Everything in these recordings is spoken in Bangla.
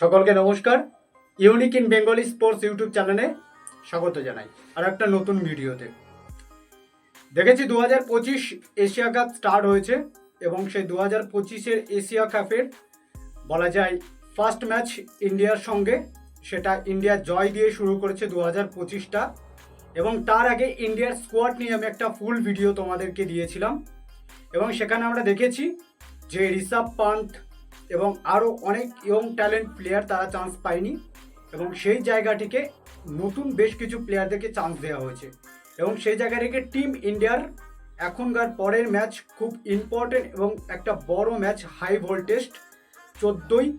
সকলকে নমস্কার। Unique in Bengali sports YouTube চ্যানেলে স্বাগত জানাই। আর একটা নতুন ভিডিওতে। দেখেছি দু হাজার পঁচিশ এশিয়া কাপ স্টার্ট হয়েছে এবং সেই দু হাজার পঁচিশের এশিয়া কাপের বলা যায় ফার্স্ট ম্যাচ ইন্ডিয়ার সঙ্গে। সেটা ইন্ডিয়া জয় দিয়ে শুরু করেছে দু হাজার পঁচিশটা। এবং তার আগে ইন্ডিয়ার স্কোয়াড নিয়ে আমি একটা ফুল ভিডিও তোমাদেরকে দিয়েছিলাম। এবং সেখানে আমরা দেখেছি যে ঋষভ পান্থ এবং আরও অনেক ইয়ং ট্যালেন্ট প্লেয়ার তারা চান্স পায়নি এবং সেই জায়গাটিকে নতুন বেশ কিছু প্লেয়ারদেরকে চান্স দেওয়া হয়েছে। এবং সেই জায়গাটিকে টিম ইন্ডিয়ার এখনকার পরের ম্যাচ খুব ইম্পর্টেন্ট এবং একটা বড় ম্যাচ হাই ভোল্টেজ চোদ্দোই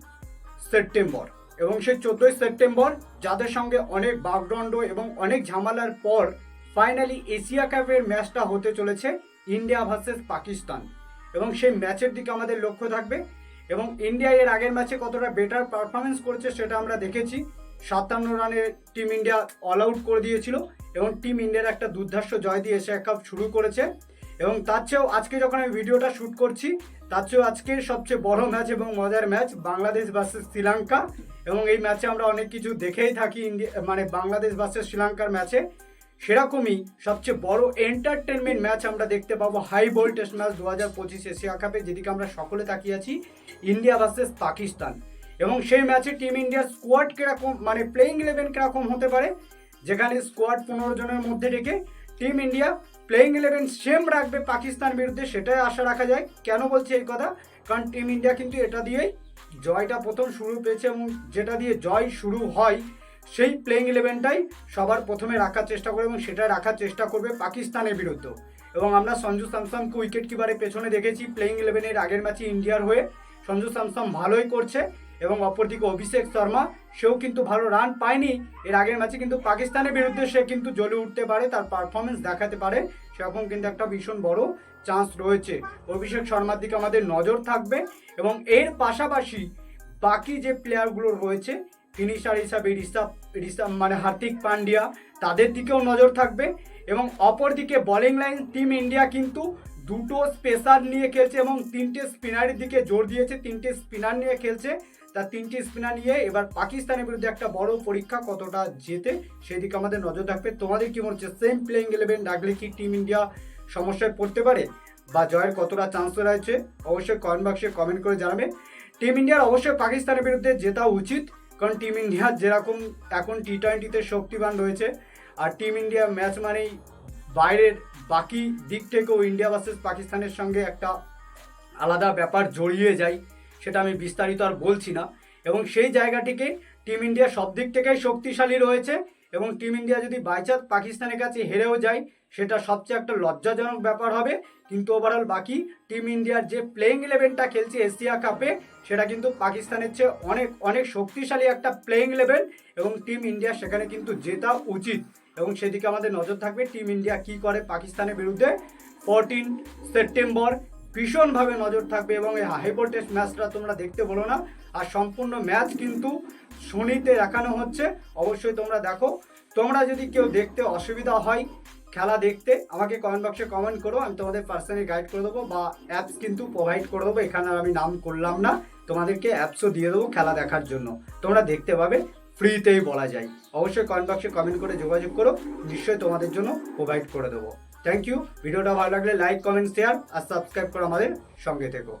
সেপ্টেম্বর। এবং সেই চোদ্দোই সেপ্টেম্বর যাদের সঙ্গে অনেক বাগদণ্ড এবং অনেক ঝামেলার পর ফাইনালি এশিয়া কাপের ম্যাচটা হতে চলেছে ইন্ডিয়া ভার্সেস পাকিস্তান। এবং সেই ম্যাচের দিকে আমাদের লক্ষ্য থাকবে এবং ইন্ডিয়া এর আগের ম্যাচে কতটা বেটার পারফরমেন্স করেছে সেটা আমরা দেখেছি। সাতান্ন রানে টিম ইন্ডিয়া অল আউট করে দিয়েছিল এবং টিম ইন্ডিয়ার একটা দুর্ধর্ষ জয় দিয়ে এশিয়া কাপ শুরু করেছে। এবং তার চেয়েও আজকে যখন আমি ভিডিওটা শ্যুট করছি, তার চেয়েও আজকের সবচেয়ে বড় ম্যাচ এবং মজার ম্যাচ বাংলাদেশ ভার্সেস শ্রীলঙ্কা এবং এই ম্যাচে আমরা অনেক কিছু দেখেই থাকি ইন্ডিয়া মানে বাংলাদেশ ভার্সেস শ্রীলঙ্কার ম্যাচে সেরকমই সবচেয়ে বড় এন্টারটেনমেন্ট ম্যাচ আমরা দেখতে পাবো হাই ভোল্টেজ ম্যাচ দু হাজার পঁচিশ এশিয়া কাপে যেদিকে আমরা সকলে তাকিয়ে আছি, ইন্ডিয়া ভার্সেস পাকিস্তান। এবং সেই ম্যাচে টিম ইন্ডিয়ার স্কোয়াড কীরকম মানে প্লেইং ইলেভেন কীরকম হতে পারে, যেখানে স্কোয়াড পনেরো জনের মধ্যে রেখে team India playing eleven same রাখবে পাকিস্তান বিরুদ্ধে, সেটাই আশা রাখা যায়। কেন বলছি এই কথা? কারণ টিম ইন্ডিয়া কিন্তু এটা দিয়েই জয়টা প্রথম শুরু পেয়েছে এবং যেটা দিয়ে জয় শুরু হয় সেই প্লেইং ইলেভেনটাই সবার প্রথমে রাখার চেষ্টা করবে এবং সেটা রাখার চেষ্টা করবে পাকিস্তানের বিরুদ্ধে। এবং আমরা সঞ্জু স্যামসামকে উইকেট কিপারের পেছনে দেখেছি প্লেইং ইলেভেনের আগের ম্যাচে ইন্ডিয়ার হয়ে। সঞ্জু স্যামসাম ভালোই করছে এবং অপরদিকে অভিষেক শর্মা, সেও কিন্তু ভালো রান পায়নি। এর আগের ম্যাচে কিন্তু পাকিস্তানের বিরুদ্ধে সে কিন্তু জ্বলে উঠতে পারে, তার পারফরমেন্স দেখাতে পারে। সেরকম কিন্তু একটা ভীষণ বড় চান্স রয়েছে। অভিষেক শর্মার দিকে আমাদের নজর থাকবে এবং এর পাশাপাশি বাকি যে প্লেয়ারগুলো রয়েছে ফিনিশার হিসাবে ঋষভ ঋষভ মানে হার্দিক পান্ডিয়া তাদের দিকেও নজর থাকবে এবং অপরদিকে বোলিং লাইন টিম ইন্ডিয়া কিন্তু দুটো স্পেসার নিয়ে খেলছে এবং তিনটে স্পিনারের দিকে জোর দিয়েছে, তিনটে স্পিনার নিয়ে খেলছে। তার তিনটে স্পিনার নিয়ে এবার পাকিস্তানের বিরুদ্ধে একটা বড় পরীক্ষা কতটা জেতে সেদিকে আমাদের নজর থাকবে। তোমাদের কি মনে হচ্ছে সেম প্লেইং ইলেভেন ডাকলে কি টিম ইন্ডিয়া সমস্যায় পড়তে পারে বা জয়ের কতটা চান্স রয়েছে? অবশ্যই কমেন্ট বক্সে কমেন্ট করে জানাবে। টিম ইন্ডিয়ার অবশ্যই পাকিস্তানের বিরুদ্ধে জেতা উচিত। কারণ টিম ইন্ডিয়া যেরকম এখন টি টোয়েন্টিতে শক্তিবান রয়েছে, আর টিম ইন্ডিয়া ম্যাচ মানেই বাইরের বাকি দিক থেকেও ইন্ডিয়া ভার্সেস পাকিস্তানের সঙ্গে একটা আলাদা ব্যাপার জড়িয়ে যায়, সেটা আমি বিস্তারিত আর বলছি না। এবং সেই জায়গাটিকে টিম ইন্ডিয়া সব দিক থেকেই শক্তিশালী রয়েছে এবং টিম ইন্ডিয়া যদি বাইচান্স পাকিস্তানের কাছে হেরেও যায়, সেটা সবচেয়ে একটা লজ্জাজনক ব্যাপার হবে। কিন্তু ওভারঅল বাকি টিম ইন্ডিয়ার যে প্লেইং ইলেভেনটা খেলছে এশিয়া কাপে সেটা কিন্তু পাকিস্তানের চেয়ে অনেক অনেক শক্তিশালী একটা প্লেইং ইলেভেন এবং টিম ইন্ডিয়া সেখানে কিন্তু জেতা উচিত। এবং সেদিকে আমাদের নজর থাকবে টিম ইন্ডিয়া কি করে পাকিস্তানের বিরুদ্ধে ফোরটিন সেপ্টেম্বর ভীষণভাবে নজর থাকবে এবং এই হাই ভোল্টেজ ম্যাচটা তোমরা দেখতে বলো না। আর সম্পূর্ণ ম্যাচ কিন্তু শনিতে দেখানো হচ্ছে। অবশ্যই তোমরা দেখো। তোমরা যদি কেউ দেখতে অসুবিধা হয় খেলা দেখতে, আমাকে কমেন্ট বক্সে কমেন্ট করো, আমি তোমাদের পার্সোনালি গাইড করে দেবো বা অ্যাপস কিন্তু প্রোভাইড করে দেবো। এখানে আমি নাম করলাম না। তোমাদেরকে অ্যাপসও দিয়ে দেবো খেলা দেখার জন্য। তোমরা দেখতে পাবে ফ্রিতেই বলা যায়। অবশ্যই কমেন্ট বক্সে কমেন্ট করে যোগাযোগ করো। নিশ্চয়ই তোমাদের জন্য প্রোভাইড করে দেবো। থ্যাংক ইউ ভিডিওটা ভালো লাগলে লাইক কমেন্ট শেয়ার আর সাবস্ক্রাইব করে আমাদের সঙ্গে থেকো।